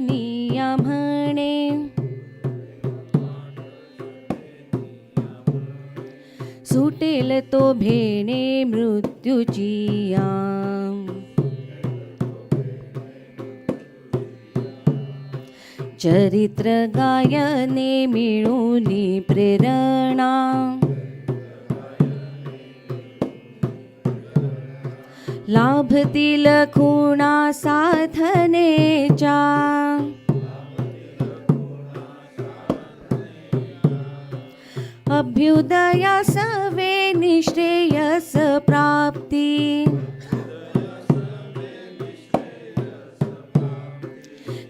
निया म्हणे. सुटेल तो भेणे मृत्यूची चरित्र गायने मिळून प्रेरणा. लाभतील खुणा साधनेच्या. अभ्युदया सवे निश्रेयस प्राप्ती.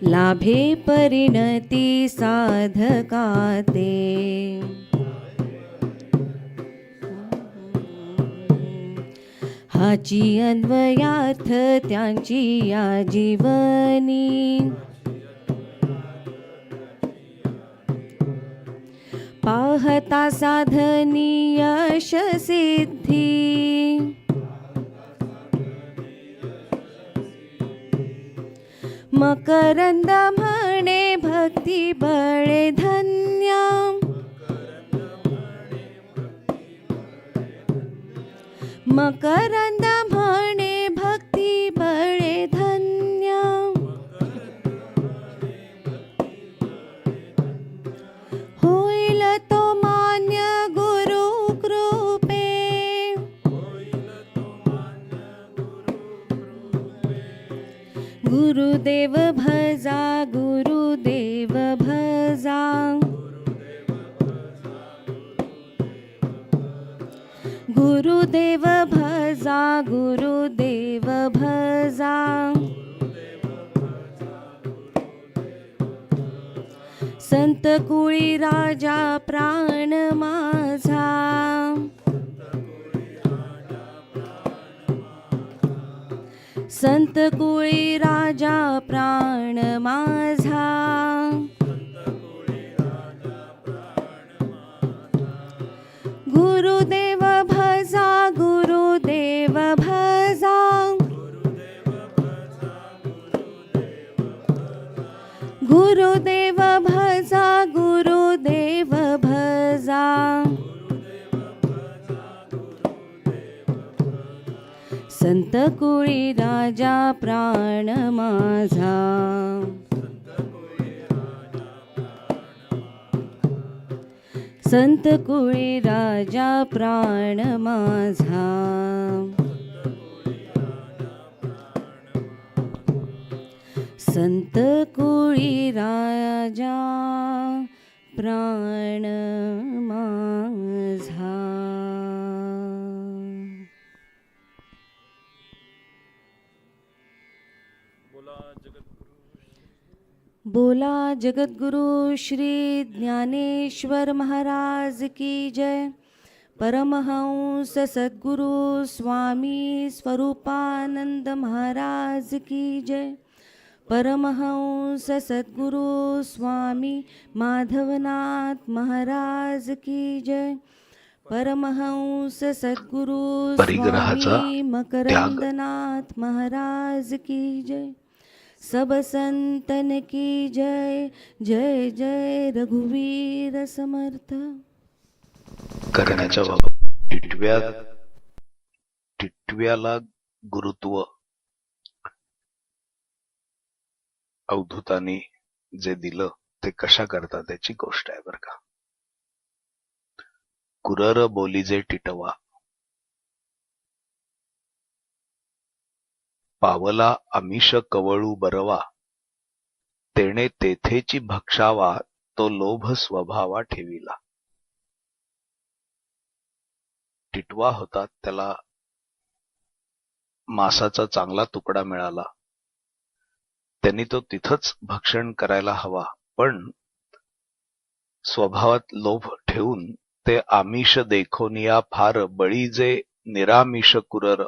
लाभे परिणती साधकाते. हाची अन्वयार्थ त्यांची या जीवनी पाहता साधनी यश सिद्धी. मकरंद म्हणे भक्ती बळे धन्या. मकरंद म्हणे भक्ती बळे धन्य. होईल तो मान्य गुरु कृपे. गुरुदेव भजा गुरुदेव भजा. गुरुदेव भजा गुरुदेव भजा। संत कुळी राजा प्राण माझा। संत कुळी राजा प्राण माझा। गुरुदेव भजा गुरुदेव भजा। गुरुदेव भजा गुरुदेव भजा। संत कुळी राजा प्राण माझा। संत कुळी राजा प्राण माझा. संत कुळी राजा प्राण माझा. बोला जगद्गुरु. श्री ज्ञानेश्वर महाराज की जय. परमहंस सद्गुरु स्वामी स्वरूपानंद महाराज की जय. परमहंस सद्गुरु स्वामी माधवनाथ महाराज की जय. परमहंस सद्गुरु स्वामी मकरंदनाथ महाराज की जय. सब संतन की जय जय जय रघुवीर समर्थ। करण्याच्या बाबत टिटव्या टिटव्याला गुरुत्व अवधूतानी जे दिलं ते कशा करता त्याची गोष्ट आहे बर का. कुरर बोली जे टिटवा पावला आमिष कवळू बरवा. तेणे तेथेची भक्षावा तो लोभ स्वभावा ठेविला. टिटवा होता त्याला मासाचा चांगला तुकडा मिळाला. त्यांनी तो तिथंच भक्षण करायला हवा पण स्वभावात लोभ ठेवून ते आमिष देखोनिया फार बळी जे निरामिष कुरर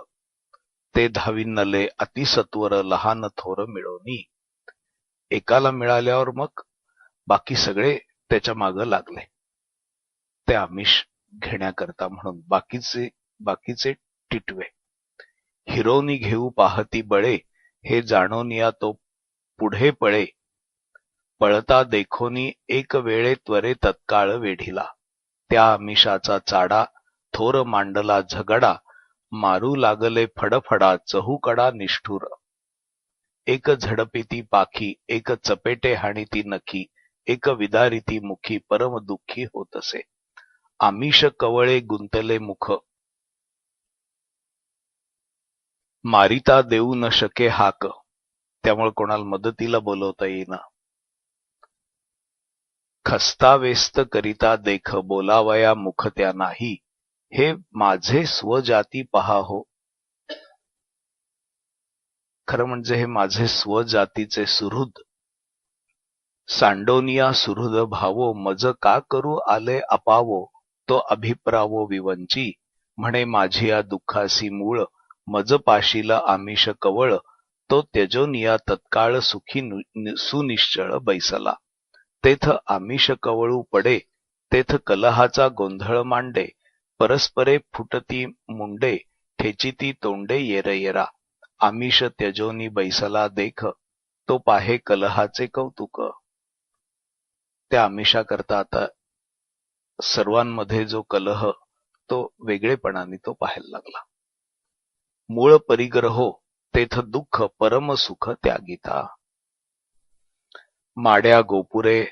ते धाविनले अतिसत्वर लहान थोर मिळवणी. एकाला मिळाल्यावर मग बाकी सगळे त्याच्या माग लागले. ते आमिष घेण्याकरता म्हणून बाकीचे बाकीचे टिटवे. हिरोनी घेऊ पाहती बळे हे जाणून या तो पुढे पळे. पळता देखोनी एक वेळे त्वरे तत्काळ वेढिला. त्या आमिषाचा चाडा थोर मांडला झगडा मारू लागले फडफडा चहूकडा निष्ठुर. एक झडपिती पाखी एक चपेटे हाणीती नखी एक विदारिती मुखी परम दुःखी होत असे आमिष कवळे गुंतले मुख. मारिता देऊ न शके हाक. त्यामुळे कोणाला मदतीला बोलवता येईना. खस्तावेस्त करिता देख बोलावया मुख त्या नाही. हे माझे स्वजाती पहा हो. खरं म्हणजे हे माझे स्वजातीचे सुहृद. सांडोनिया सुहृद भावो मज का करू आले अपावो? तो अभिप्रावो विवंची म्हणे माझी या दुःखासी मूळ मज पाशीला आमिष कवळ तो त्यजोनिया तत्काळ सुखी सुनिश्चळ बैसला. तेथ आमिष कवळू पडे तेथ कलहाचा गोंधळ मांडे परस्परे फुटती मुंडे ठेचिती तोंडे येर येरा. आमिष त्यजोनी बैसला देख तो पाहे कलहाचे कौतुक. त्या आमिषाकरता आता सर्वांमध्ये जो कलह तो वेगळेपणाने तो पाहायला लागला. मूळ परिग्रहो तेथ दुःख परम सुख त्यागिता. माड्या गोपुरे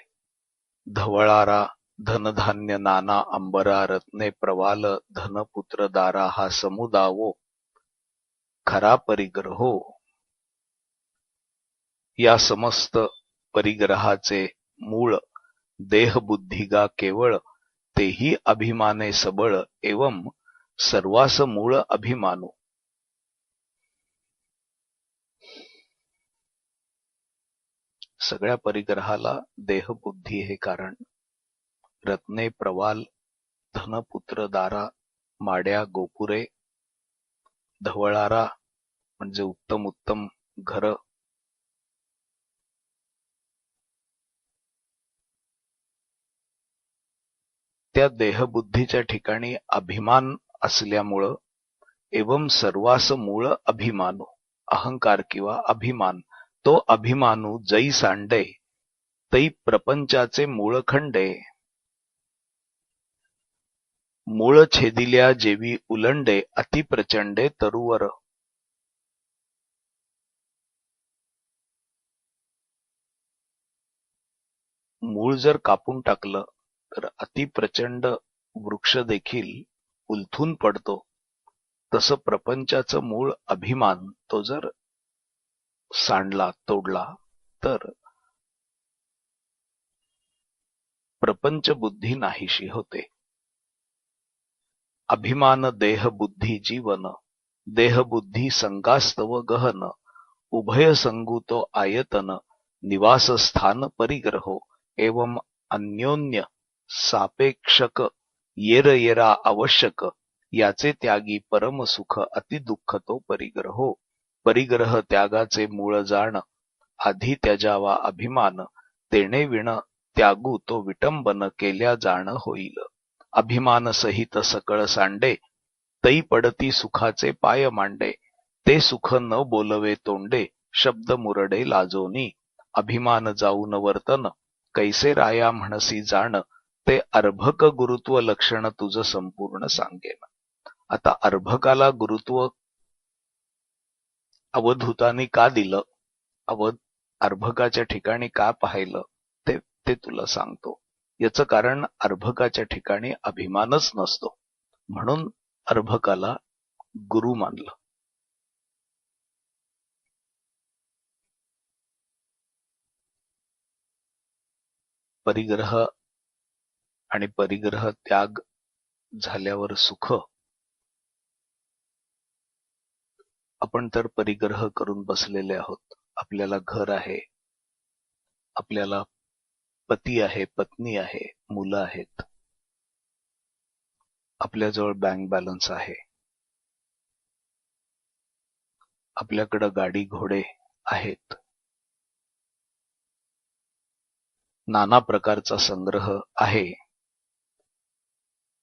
धवळारा धनधान्य नाना अंबरा रत्ने प्रवाल धनपुत्र दारा हा समुदावो. खरा परिग्रहो. या समस्त परिग्रहाचे मूळ देहबुद्धिगा केवळ तेही अभिमाने सबळ एवं सर्वास मूळ अभिमानो. सगळ्या परिग्रहाला देहबुद्धी हे कारण. रत्ने प्रवाल धनपुत्र दारा माड्या गोपुरे धवळारा म्हणजे उत्तम उत्तम घर. त्या देहबुद्धीच्या ठिकाणी अभिमान असल्यामुळं एवं सर्वास मूळ अभिमानू अहंकार किंवा अभिमान तो अभिमानू जै सांडे तै प्रपंचाचे मूळ खंडे. मूळ छेदिल्या जेवी उलंडे अतिप्रचंडे तरुवर. मूळ जर कापून टाकलं तर अतिप्रचंड वृक्ष देखील उलथून पडतो. तसं प्रपंचाचं मूळ अभिमान तो जर सांडला तोडला तर प्रपंच बुद्धी नाहीशी होते. अभिमान देह बुद्धी जीवन देहबुद्धी संगास्तव गहन उभय संगुतो आयतन निवास स्थान परिग्रहो एवं अन्योन्य सापेक्षक येर येरा आवश्यक याचे त्यागी परम सुख अतिदुःख तो परिग्रहो. परिग्रह त्यागाचे मूळ जाण आधी त्याजावा अभिमान तेणे विण त्यागू तो विटंबन केल्या जाण होईल. अभिमान सहित सकळ सांडे तै पडती सुखाचे पाय मांडे ते सुख न बोलवे तोंडे शब्द मुरडे लाजोनी अभिमान जाऊन वर्तन कैसे राया म्हणसी जाण ते अर्भक गुरुत्व लक्षण तुझं संपूर्ण सांगेन. आता अर्भकाला गुरुत्व अवधूतानी का दिलं? अवध अर्भकाच्या ठिकाणी का पाहिलं? ते ते तुला सांगतो. याचं कारण अर्भकाच्या ठिकाणी अभिमानच नसतो. म्हणून अर्भकाला गुरु मानलं. परिग्रह आणि परिग्रह त्याग झाल्यावर सुख. आपण तर परिग्रह करून बसलेले आहोत. आपल्याला घर आहे. आपल्याला पती आहे पत्नी आहे मुलं आहेत. आपल्याजवळ बँक बॅलन्स आहे. आपल्याकडं गाडी घोडे आहेत. नाना प्रकारचा संग्रह आहे.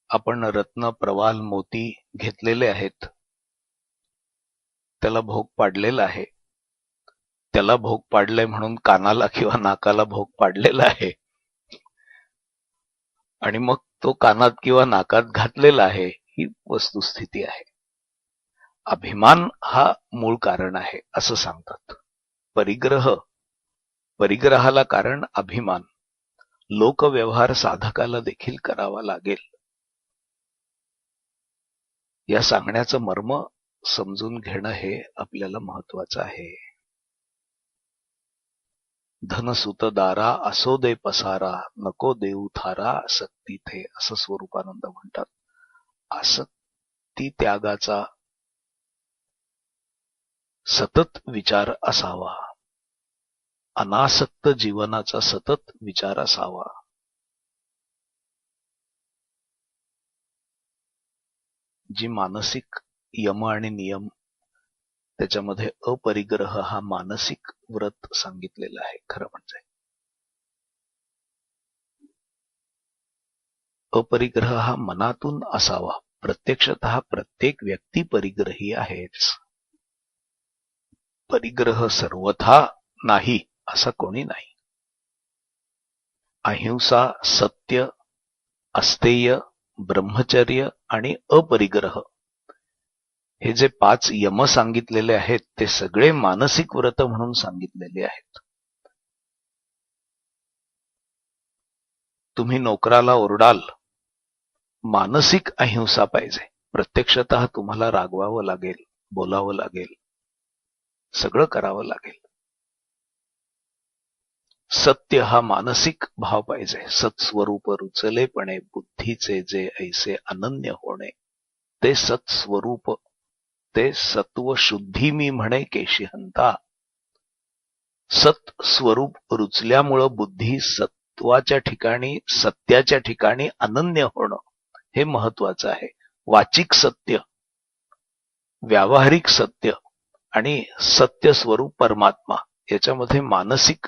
आपण रत्न प्रवाल मोती घेतलेले आहेत. त्याला भोग पाडलेला आहे. त्याला भोग पाडलंय म्हणून कानाला किंवा नाकाला भोग पाडलेला आहे. आणि मग तो कानात किंवा नाकात घातलेला आहे ही वस्तुस्थिती आहे. अभिमान हा मूळ कारण आहे असं सांगतात. परिग्रह. परिग्रहाला कारण अभिमान. लोकव्यवहार साधकाला देखील करावा लागेल. या सांगण्याचं मर्म समजून घेणं हे आपल्याला महत्वाचं आहे. धनसुतदारा असो दे पसारा नको देऊ थारा आसक्ती थे असं स्वरूपानंद म्हणतात. आसक्ती त्यागाचा सतत विचार असावा. अनासक्त जीवनाचा सतत विचार असावा. जी मानसिक यम आणि नियम त्याच्यामध्ये अपरिग्रह हा मानसिक व्रत सांगितलेलं आहे खरं म्हणजे. अपरिग्रह हा मनातून असावा. प्रत्यक्षत प्रत्येक व्यक्ती परिग्रही आहेच. परिग्रह सर्वथा नाही असा कोणी नाही. अहिंसा सत्य अस्तेय ब्रह्मचर्य आणि अपरिग्रह हे जे पाच यम सांगितलेले आहेत ते सगळे मानसिक व्रत म्हणून सांगितलेले आहेत. तुम्ही नोकराला ओरडाल मानसिक अहिंसा पाहिजे. प्रत्यक्षत तुम्हाला रागवावं लागेल बोलावं लागेल सगळं करावं लागेल. सत्य हा मानसिक भाव पाहिजे. सत्स्वरूप रुचलेपणे बुद्धीचे जे ऐसे अनन्य होणे ते सत्स्वरूप ते सत्व शुद्धी मी म्हणे केशिहंता सत स्वरूप रुचल्यामुळं बुद्धी सत्वाच्या ठिकाणी सत्याच्या ठिकाणी अनन्य होणं हे महत्वाचं आहे. वाचिक सत्य व्यावहारिक सत्य आणि सत्य स्वरूप परमात्मा याच्यामध्ये मानसिक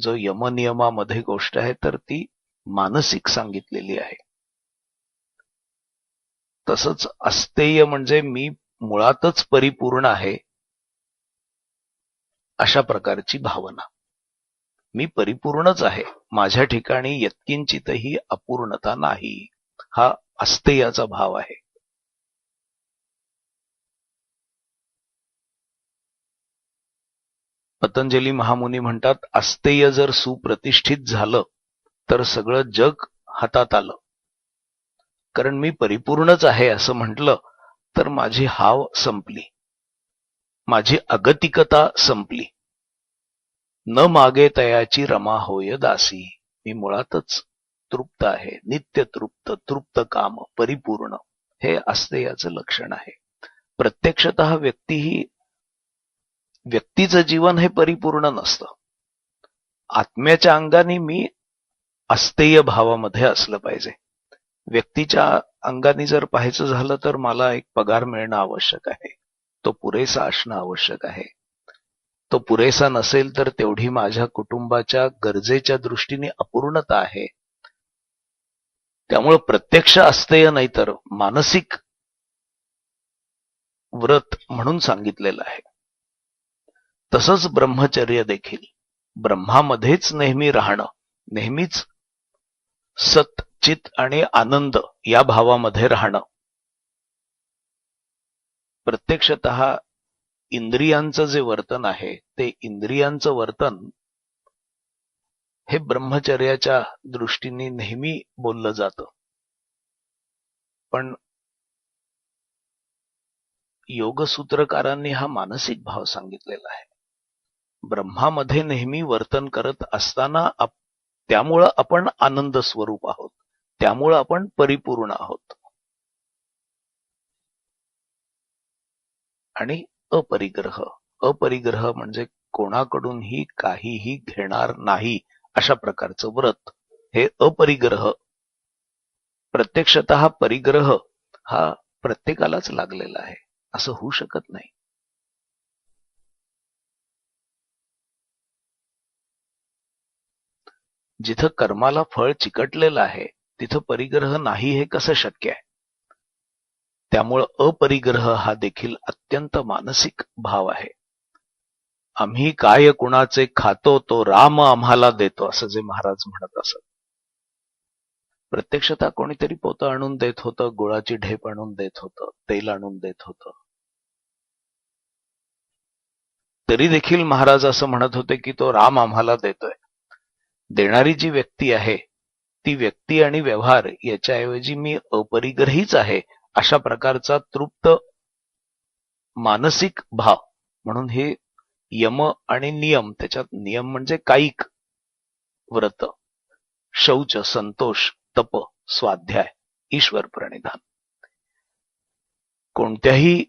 जो यमनियमामध्ये गोष्ट आहे तर ती मानसिक सांगितलेली आहे. तसंच अस्तेय म्हणजे मी मुळातच परिपूर्ण आहे अशा प्रकारची भावना. मी परिपूर्णच आहे. माझ्या ठिकाणी यत्किंचितही अपूर्णता नाही. हा अस्तेयाचा भाव आहे. पतंजली महामुनी म्हणतात अस्तेय जर सुप्रतिष्ठित झालं तर सगळं जग हातात आलं. कारण मी परिपूर्णच आहे असं म्हटलं तर माझी हाव संपली. माझी अगतिकता संपली. न मागे तयाची रमा होय दासी. मी मुळातच तृप्त आहे. नित्य तृप्त तृप्त काम परिपूर्ण. हे असते याचं लक्षण आहे. प्रत्यक्षत व्यक्ती ही व्यक्तीचं जीवन हे परिपूर्ण नसतं. आत्म्याच्या अंगाने मी अस्तेय भावामध्ये असलं पाहिजे. व्यक्तीच्या अंगाने जर पाहायचं झालं तर मला एक पगार मिळणं आवश्यक आहे. तो पुरेसा असणं आवश्यक आहे. तो पुरेसा नसेल तर तेवढी माझ्या कुटुंबाच्या गरजेच्या दृष्टीने अपूर्णता आहे. त्यामुळं प्रत्यक्ष असतेय नाही तर मानसिक व्रत म्हणून सांगितलेलं आहे. तसंच ब्रह्मचर्य देखील. ब्रह्मामध्येच नेहमी राहणं नेहमीच सत चित आणि आनंद या भावामध्ये राहणं. प्रत्यक्षत इंद्रियांचं जे वर्तन आहे ते इंद्रियांचं वर्तन हे ब्रह्मचर्याच्या दृष्टीने नेहमी बोललं जात. पण योगसूत्रकारांनी हा मानसिक भाव सांगितलेला आहे. ब्रह्मामध्ये नेहमी वर्तन करत असताना त्यामुळं आपण आनंद स्वरूप आहोत. त्यामुळं आपण परिपूर्ण आहोत. आणि अपरिग्रह. अपरिग्रह म्हणजे कोणाकडूनही काहीही घेणार नाही अशा प्रकारचं व्रत. हे अपरिग्रह. प्रत्यक्षत हा परिग्रह हा प्रत्येकालाच लागलेला आहे. असं होऊ शकत नाही. जिथं कर्माला फळ चिकटलेलं आहे तिथं परिग्रह नाही हे कसं शक्य आहे? त्यामुळं अपरिग्रह हा देखील अत्यंत मानसिक भाव आहे. आम्ही काय कुणाचे खातो तो राम आम्हाला देतो असं जे महाराज म्हणत असत. प्रत्यक्षतः कोणीतरी पोतं आणून देत होतं गुळाची ढेप आणून देत होतं तेल आणून देत होतं. तरी देखील महाराज असं म्हणत होते की तो राम आम्हाला देतोय. देणारी जी व्यक्ती आहे ती व्यक्ती आणि व्यवहार याच्याऐवजी मी अपरिग्रहीच आहे अशा प्रकारचा तृप्त मानसिक भाव. म्हणून हे यम आणि नियम त्याच्यात नियम म्हणजे कायिक व्रत शौच संतोष तप स्वाध्याय ईश्वर प्रणिधान. कोणत्याही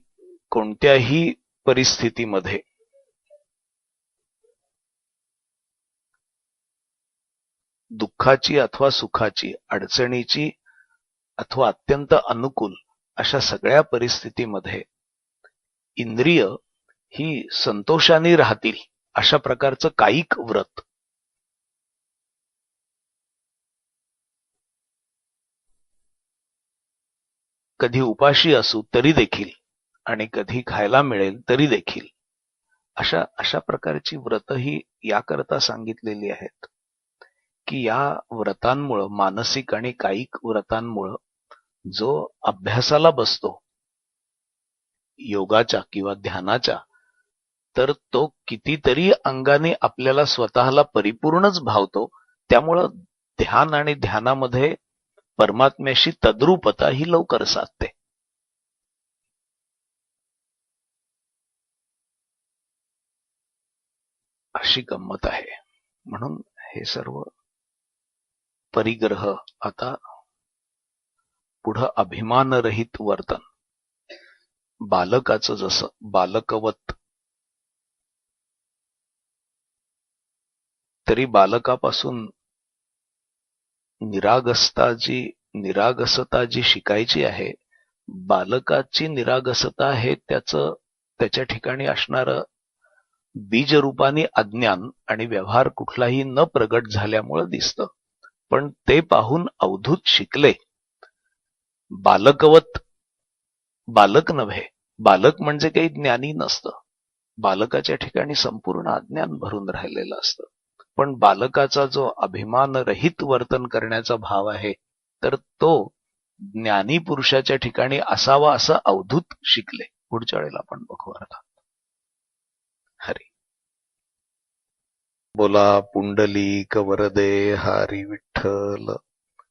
कोणत्याही परिस्थितीमध्ये दुःखाची अथवा सुखाची अडचणीची अथवा अत्यंत अनुकूल अशा सगळ्या परिस्थितीमध्ये इंद्रिय ही संतोषाने राहतील अशा प्रकारचं कायिक व्रत. कधी उपाशी असू तरी देखील आणि कधी खायला मिळेल तरी देखील अशा अशा प्रकारची व्रत ही याकरता सांगितलेली आहेत. की या व्रतांमुळं मानसिक आणि कायिक व्रतांमुळं जो अभ्यासाला बसतो योगाच्या किंवा ध्यानाच्या तर तो कितीतरी अंगाने आपल्याला स्वतःला परिपूर्णच भावतो. त्यामुळं ध्यान आणि ध्यानामध्ये परमात्म्याशी तद्रुपता ही लवकर साधते. अशी गंमत आहे. म्हणून हे सर्व परिग्रह. आता पुढं अभिमानरहित वर्तन. बालकाचं जसं बालकवत. तरी बालकापासून निरागसता जी निरागसता जी शिकायची आहे. बालकाची निरागसता हे त्याच त्याच्या ठिकाणी असणारं बीजरूपाने अज्ञान आणि व्यवहार कुठलाही न प्रगट झाल्यामुळं दिसतं. पण ते पाहून अवधूत शिकले. बालकवत बालक नव्हे बालक म्हणजे काही ज्ञानी नसतं. बालकाच्या ठिकाणी संपूर्ण अज्ञान भरून राहिलेलं असतं. पण बालकाचा जो अभिमानरहित वर्तन करण्याचा भाव आहे तर तो ज्ञानी पुरुषाच्या ठिकाणी असावा असं अवधूत शिकले. पुढच्या वेळेला आपण बघू अर्थात हरी बोला पुंडली कवरदे हरी विठ्ठल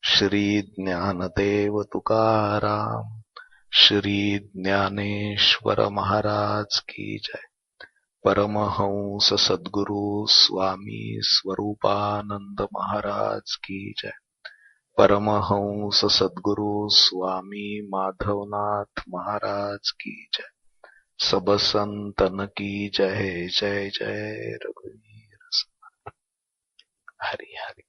श्री ज्ञानदेव तुकाराम श्री ज्ञानेश्वर महाराज की जय. परमहंस सद्गुरु स्वामी स्वरूपानंद महाराज की जय. परमहंस सद्गुरु स्वामी माधवनाथ महाराज की जय. सब संतन की जय जय जय रघुवी हरि हरि